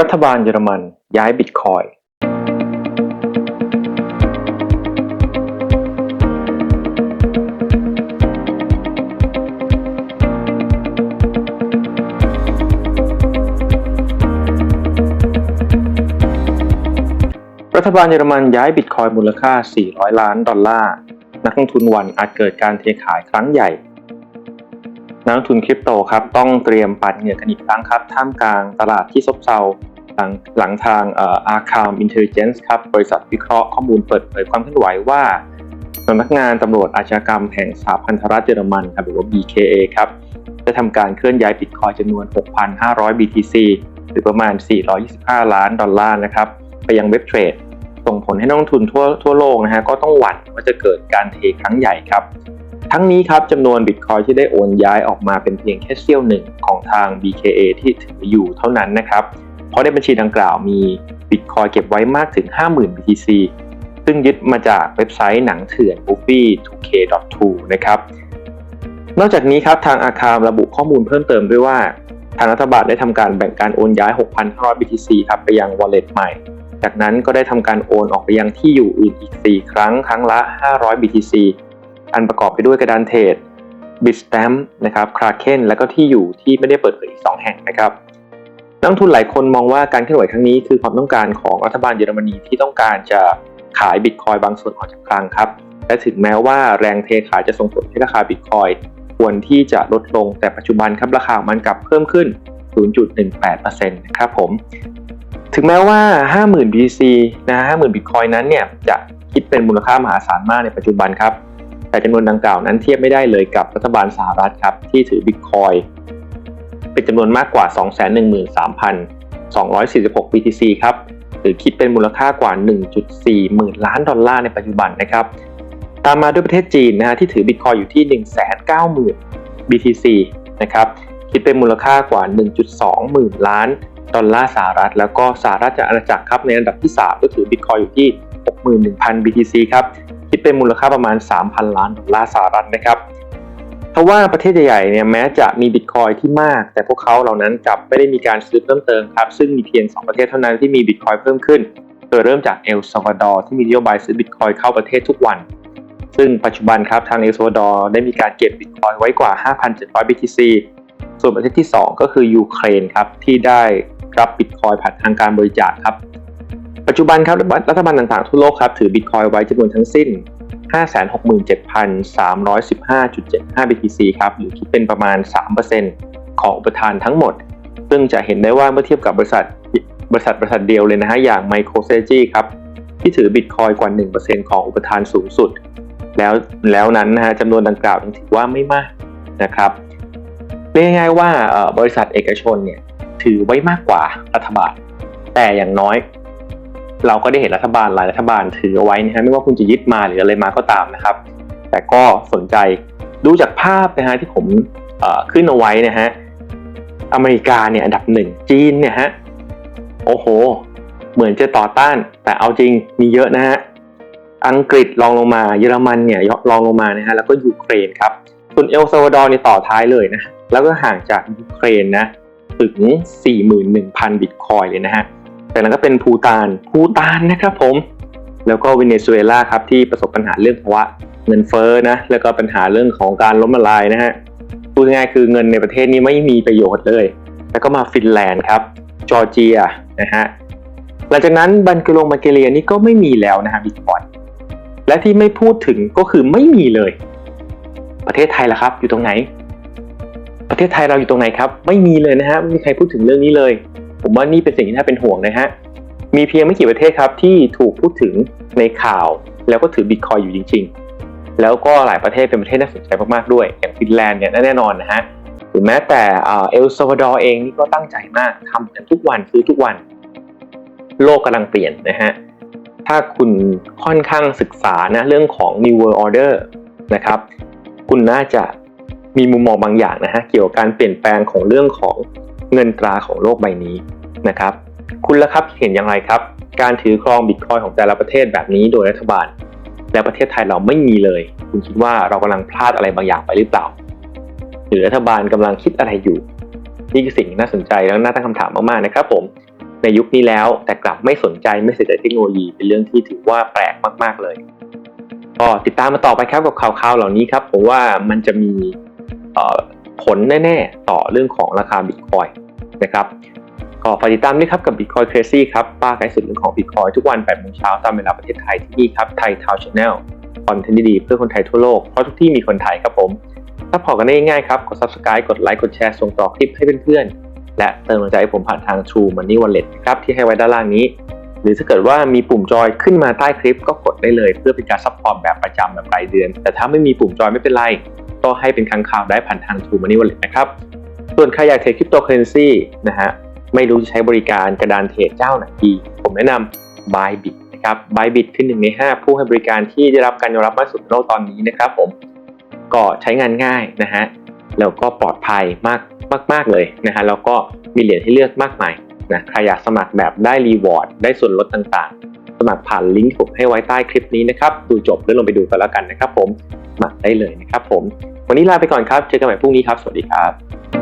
รัฐบาลเยอรมันย้ายบิตคอยรัฐบาลเยอรมันย้ายบิตคอยมูลค่า 400 ล้านดอลลาร์ นักลงทุนวันอาจเกิดการเทขายครั้งใหญ่ นักลงทุนคริปโตครับต้องเตรียมปัดเหงื่อกันอีกครั้งครับ ท่ามกลางตลาดที่ซบเซาหลังหลังทางอ่อ Arkham Intelligence ครับบริษัทวิเคราะห์ข้อมูลเปิดเผยความเคลื่อนไหวว่าสำนักงานตำรวจอาชญากรรมแห่งสหพันธรัฐเยอรมันครับหรือว่า BKA ครับได้ทำการเคลื่อนย้ายบิตคอยจำนวน 6,500 BTC หรือประมาณ 425 ล้านดอลลาร์นะครับไปยังเว็บเทรดส่งผลให้นักลงทุนทั่วทั่วโลกนะฮะก็ต้องหวั่นว่าจะเกิดการเทครั้งใหญ่ครับ ทั้งนี้ครับจำนวนบิตคอยที่ได้โอนย้ายออกมาเป็นเพียงแค่เสี้ยวหนึ่งของทาง BKA ที่ถืออยู่เท่านั้นนะครับ เพราะในบัญชีดังกล่าวมีบิตคอยเก็บไว้มากถึง 50,000 BTC ซึ่งยึดมาจากเว็บไซต์หนังเถื่อน b u f f y 2K.2 นะครับนอกจากนี้ครับทางอาคารระบุข้อมูลเพิ่มเติมด้วยว่า ทางรัฐบาลได้ทำการแบ่งการโอนย้าย 6,500 BTC ครับไปยัง wallet ใหม่ จากนั้นก็ได้ทำการโอนออกไปยังที่อยู่อื่นอีก 4 ครั้งครั้งละ 500 BTC อันประกอบไปด้วยกระดานเทรด Bitstamp นะครับ Kraken และก็ที่อยู่ที่ไม่ได้เปิดเผยอีก 2 แห่งนะครับนักทุนหลายคนมองว่าการเคลื่อนไหวครั้งนี้คือความต้องการของรัฐบาลเยอรมนีที่ต้องการจะขายบิตคอยบางส่วนออกจากคลังครับและถึงแม้ว่าแรงเทขายจะส่งผลให้ราคาบิตคอยควรที่จะลดลงแต่ปัจจุบันครับราคามันกลับเพิ่มขึ้น 0.18%นะครับผม ถึงแม้ว่า 50,000 BTC นะ50,000 Bitcoin นั้นเนี่ยจะคิดเป็นมูลค่ามหาศาลมากในปัจจุบันครับ แต่จำนวนดังกล่าวนั้นเทียบไม่ได้เลยกับรัฐบาลสหรัฐครับที่ถือ Bitcoin เป็นจำนวนมากกว่า 213,246 BTC ครับหรือคิดเป็นมูลค่ากว่า 1.4 หมื่นล้านดอลลาร์ในปัจจุบันนะครับ ตามมาด้วยประเทศจีนนะฮะที่ถือ Bitcoin อยู่ที่ 190,000 BTC นะครับคิดเป็นมูลค่ากว่า 1.2 หมื่นล้านดอลลาร์สหรัฐ แล้วก็สหรัฐอาณาจักรครับในอันดับที่ 3 ก็ถือ Bitcoin อยู่ที่ 61,000 BTC ครับ คิดเป็นมูลค่าประมาณ 3,000 ล้านดอลลาร์สหรัฐนะครับเพราะว่าประเทศใหญ่ๆเนี่ยแม้จะมี Bitcoin ที่มาก แต่พวกเขาเหล่านั้นกลับไม่ได้มีการซื้อเพิ่มเติมครับซึ่งมีเพียง 2 ประเทศเท่านั้นที่มี Bitcoin เพิ่มขึ้น โดยเริ่มจากเอลซัลวาดอร์ที่มีนโยบายซื้อ Bitcoin เข้าประเทศทุกวัน ซึ่งปัจจุบันครับทางเอลซัลวาดอร์ได้มีการเก็บ Bitcoin ไว้กว่า 5,700 BTC ส่วนประเทศที่ 2 ก็คือยูเครนครับที่ได้รับบิตคอยผ่านทางการบริจาคครับ ปัจจุบันครับรัฐบาลต่างๆทั่วโลกครับถือบิตคอยไว้จำนวนทั้งสิ้น 567,315.75 BTC ครับหรือคิดเป็นประมาณ 3%ของอุปทานทั้งหมด ซึ่งจะเห็นได้ว่าเมื่อเทียบกับบริษัทบริษัทบริษัทเดียวเลยนะฮะอย่าง MicroStrategy ครับที่ถือบิตคอยกว่า 1%ของอุปทานสูงสุด แล้วแล้วนั้นนะฮะจำนวนดังกล่าวถือว่าไม่มากนะครับเรียกง่ายๆว่าบริษัทเอกชนเนี่ยถือไว้มากกว่ารัฐบาลแต่อย่างน้อย เราก็ได้เห็นรัฐบาลหลายรัฐบาลถือเอาไว้นะฮะไม่ว่าคุณจะยึดมาหรืออะไรมาก็ตามนะครับ แต่ก็สนใจดูจากภาพนะฮะที่ผมขึ้นเอาไว้นะฮะอเมริกาเนี่ยอันดับหนึ่งจีนเนี่ยฮะโอ้โห เหมือนจะต่อต้าน แต่เอาจริงมีเยอะนะฮะอังกฤษรองลงมาเยอรมันเนี่ยรองลงมานะฮะแล้วก็ยูเครนครับส่วนเอลซาวาดอร์เนี่ยต่อท้ายเลยนะแล้วก็ห่างจากยูเครนนะถึง 41,000 บิตคอยเลยนะฮะ แต่นั้นก็เป็นภูตานภูตานนะครับผม แล้วก็เวเนซุเอลาครับที่ประสบปัญหาเรื่องภาวะเงินเฟ้อนะแล้วก็ปัญหาเรื่องของการล้มละลายนะฮะพูดง่ายๆคือเงินในประเทศนี้ไม่มีประโยชน์เลย แล้วก็มาฟินแลนด์ครับจอร์เจียนะฮะหลังจากนั้นบันเกลงบันเกเลียนี่ก็ไม่มีแล้วนะฮะบิตคอยและที่ไม่พูดถึงก็คือไม่มีเลย ประเทศไทยล่ะครับ อยู่ตรงไหน ประเทศไทยเราอยู่ตรงไหนครับ ไม่มีเลยนะฮะไม่มีใครพูดถึงเรื่องนี้เลย ผมว่านี่เป็นสิ่งที่น่าเป็นห่วงนะฮะ มีเพียงไม่กี่ประเทศครับที่ถูกพูดถึงในข่าว แล้วก็ถือบิตคอยอยู่จริง ๆ แล้วก็หลายประเทศเป็นประเทศน่าสนใจมากๆด้วย อย่างฟินแลนด์เนี่ยแน่นอนนะฮะหรือแม้แต่เอลซาวาดอร์เองนี่ก็ตั้งใจมากทำกันทุกวันซื้อทุกวัน โลกกำลังเปลี่ยนนะฮะถ้าคุณค่อนข้างศึกษานะเรื่องของ New World Order นะครับ คุณน่าจะมีมุมมองบางอย่างนะฮะเกี่ยวกับการเปลี่ยนแปลงของเรื่องของเงินตราของโลกใบนี้ นะครับ คุณละครับเห็นอย่างไรครับ การถือครองบิตคอยของแต่ละประเทศแบบนี้โดยรัฐบาล และประเทศไทยเราไม่มีเลย คุณคิดว่าเรากำลังพลาดอะไรบางอย่างไปหรือเปล่า หรือรัฐบาลกำลังคิดอะไรอยู่นี่คือสิ่งน่าสนใจและน่าตั้งคำถามมากๆนะครับ ผม ในยุคนี้แล้วแต่กลับไม่สนใจไม่ใส่ใจเทคโนโลยีเป็นเรื่องที่ถือว่าแปลกมาก ๆเลยก็ติดตามมาต่อไปครับกับข่าวๆเหล่านี้ครับผมว่ามันจะมีผลแน่ ๆ ต่อเรื่องของราคาบิตคอยนะครับ ก็ฝากติดตามด้วยครับกับ Bitcoin Crazy ครับป้าไกด์สุดเรื่องของ Bitcoin ทุกวัน8โมงเช้าตามเวลาประเทศไทยที่นี่ครับไทยทาวน์ช n แนลคอนเทนต์ดีๆเพื่อคนไทยทั่วโลก เพราะทุกที่มีคนไทยครับผมถ้าพอกันได้ง่ายๆครับ กด subscribe กดไลค์ กดแชร์ ส่งต่อคลิปให้เพื่อนๆ และเติมกำลังใจให้ผมผ่านทาง True Money Wallet นะครับที่ให้ไว้ด้านล่างนี้ หรือถ้าเกิดว่ามีปุ่มจอยขึ้นมาใต้คลิปก็กดได้เลย เพื่อเป็นการซัพพอร์ตแบบประจำแบบรายเดือน แต่ถ้าไม่มีปุ่มจอยไม่เป็นไร ก็ให้เป็นครั้งคราวได้ผ่านทาง True Money Wallet นะครับ ส่วนใครอยากเทรดคริปโตเคอเรนซีนะฮะ ไม่รู้จะใช้บริการกระดานเทรดเจ้าไหนดี ผมแนะนำ Bybit นะครับ Bybit คือหนึ่งใน 5 ผู้ให้บริการที่ได้รับการยอมรับมากสุดในโลกตอนนี้นะครับผมก็ใช้งานง่ายนะฮะแล้วก็ปลอดภัยมากมากๆเลยนะฮะแล้วก็มีเหรียญให้เลือกมากมายนะใครอยากสมัครแบบได้รีวอร์ดได้ส่วนลดต่างๆ สมัครผ่านลิงก์ผมให้ไว้ใต้คลิปนี้นะครับดูจบแล้วลงไปดูกันแล้วกันนะครับผมสมัครได้เลยนะครับผม วันนี้ลาไปก่อนครับ เจอกันใหม่พรุ่งนี้ครับ สวัสดีครับ